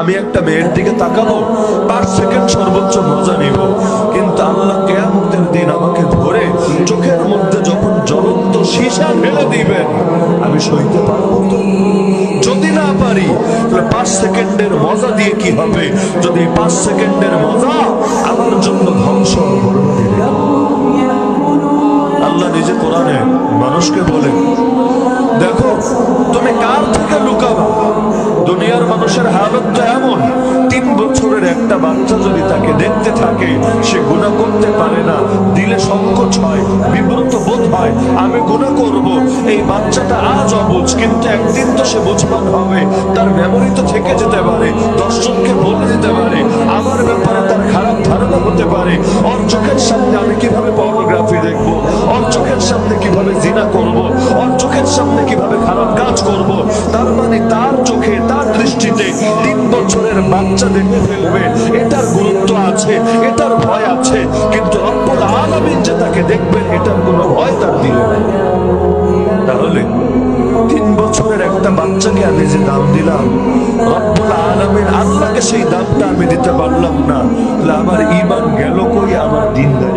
আমি একটা মেয়ের দিকে তাকাবো, পাঁচ সেকেন্ড সর্বোচ্চ মজা নিব। কিন্তু আল্লাহ কেয়ামতের দিন আমাকে ধরে চোখের মধ্যে যখন জ্বলন্ত সীসা ফেলে দিবেন, আমি সইতে পারব তো? যদি না পারি, তাহলে পাঁচ সেকেন্ডের মজা দিয়ে কি হবে? যদি পাঁচ সেকেন্ডের মজা আমার জন্য ধ্বংস আল্লাহ নিজে কোরআনে মানুষকে বলে, দেখো, তুমি কার থেকে লুকাবা? দুনিয়ার হালত তো এমন, তিন বছরের একটা বাচ্চা যদি তাকে দেখতে থাকে, সে গুণা করতে পারে না, দিলে সংকোচ হয়, বিব্রত বোধ হয়, আমি গুণা করব। এই বাচ্চাটা আজ অবুঝ কিন্তু একদিন তো সে বুঝবান হবে, তার মেমোরি থেকে যেতে পারে দর্শককে বলে দিতে পারে, আমার ব্যাপারে তার খারাপ ধারণা হতে পারে। ওর চোখের সামনে আমি কীভাবে পর্নোগ্রাফি দেখব? ওর চোখের সামনে কীভাবে জিনা করব? ওর চোখের সামনে কীভাবে খারাপ কাজ করব? বছরের বাচ্চা দেখে ফেলবে। এটার গুরুত্ব আছে, এটার ভয় আছে। কিন্তু রব্বুল আলামিন যে তাকে দেখবেন, এটার কোনো ভয় তার দিলে তাহলে তিন বছরের একটা বাচ্চাকে আমি যে দাম দিলাম, রব্বুল আলামিন আল্লাহকে সেই দামটা আমি দিতে পারলাম না। আমার ইমান গেল কই? আমার দিনদারি